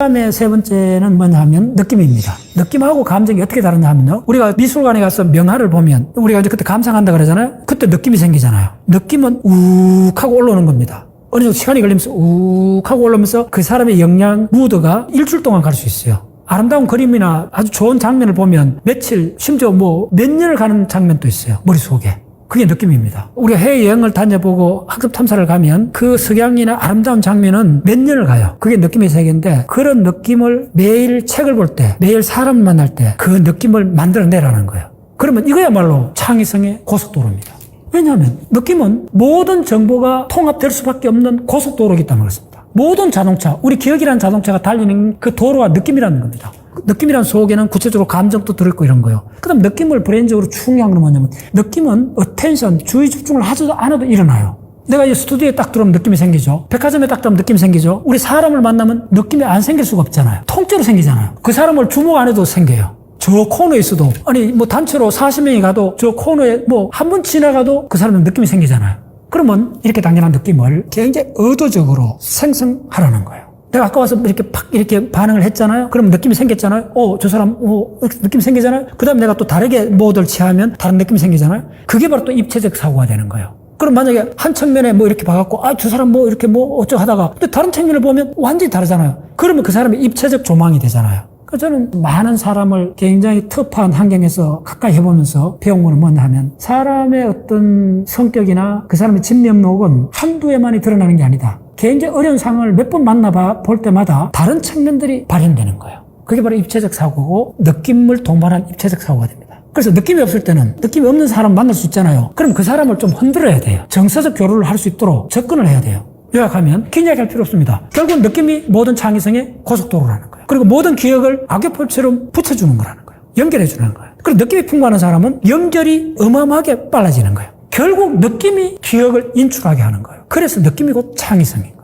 다음에 세 번째는 뭐냐 하면 느낌입니다. 느낌하고 감정이 어떻게 다르냐 하면요. 우리가 미술관에 가서 명화를 보면 우리가 이제 그때 감상한다 그러잖아요. 그때 느낌이 생기잖아요. 느낌은 욱 하고 올라오는 겁니다. 어느 정도 시간이 걸리면서 욱 하고 올라오면서 그 사람의 영양, 무드가 일주일 동안 갈 수 있어요. 아름다운 그림이나 아주 좋은 장면을 보면 며칠, 심지어 뭐 몇 년을 가는 장면도 있어요. 머릿속에. 그게 느낌입니다. 우리가 해외여행을 다녀보고 학습 탐사를 가면 그 석양이나 아름다운 장면은 몇 년을 가요. 그게 느낌의 세계인데 그런 느낌을 매일 책을 볼 때, 매일 사람을 만날 때 그 느낌을 만들어내라는 거예요. 그러면 이거야말로 창의성의 고속도로입니다. 왜냐하면 느낌은 모든 정보가 통합될 수밖에 없는 고속도로이기 때문에 그렇습니다. 모든 자동차, 우리 기억이라는 자동차가 달리는 그 도로와 느낌이라는 겁니다. 느낌이란 속에는 구체적으로 감정도 들어있고 이런 거예요. 그 다음 느낌을 브레인적으로 중요한 건 뭐냐면 느낌은 어텐션, 주의 집중을 하지도 않아도 일어나요. 내가 이 스튜디오에 딱 들어오면 느낌이 생기죠. 백화점에 딱 들어오면 느낌이 생기죠. 우리 사람을 만나면 느낌이 안 생길 수가 없잖아요. 통째로 생기잖아요. 그 사람을 주목 안 해도 생겨요. 저 코너에 있어도 아니 뭐 단체로 40명이 가도 저 코너에 뭐 한 번 지나가도 그 사람은 느낌이 생기잖아요. 그러면 이렇게 당연한 느낌을 굉장히 의도적으로 생성하라는 거예요. 내가 아까 와서 이렇게 팍 이렇게 반응을 했잖아요. 그럼 느낌이 생겼잖아요. 어, 저 사람, 어, 느낌이 생기잖아요. 그 다음 내가 또 다르게 모드를 취하면 다른 느낌이 생기잖아요. 그게 바로 또 입체적 사고가 되는 거예요. 그럼 만약에 한 측면에 뭐 이렇게 봐갖고, 아, 저 사람 뭐 이렇게 뭐 어쩌고 하다가, 근데 다른 측면을 보면 완전히 다르잖아요. 그러면 그 사람의 입체적 조망이 되잖아요. 그래서 저는 많은 사람을 굉장히 터프한 환경에서 가까이 해보면서 배운 거는 뭐냐 하면 사람의 어떤 성격이나 그 사람의 진면목은 한두 해만이 드러나는 게 아니다. 굉장히 어려운 상황을 몇 번 만나봐 볼 때마다 다른 측면들이 발현되는 거예요. 그게 바로 입체적 사고고 느낌을 동반한 입체적 사고가 됩니다. 그래서 느낌이 없을 때는 느낌이 없는 사람 만날 수 있잖아요. 그럼 그 사람을 좀 흔들어야 돼요. 정서적 교류를 할 수 있도록 접근을 해야 돼요. 요약하면 긴 이야기 할 필요 없습니다. 결국은 느낌이 모든 창의성의 고속도로라는 거예요. 그리고 모든 기억을 악교폴처럼 붙여주는 거라는 거예요. 연결해주는 거예요. 그리고 느낌이 풍부한 사람은 연결이 어마어마하게 빨라지는 거예요. 결국 느낌이 기억을 인출하게 하는 거예요. 그래서 느낌이 곧 창의성인 거예요.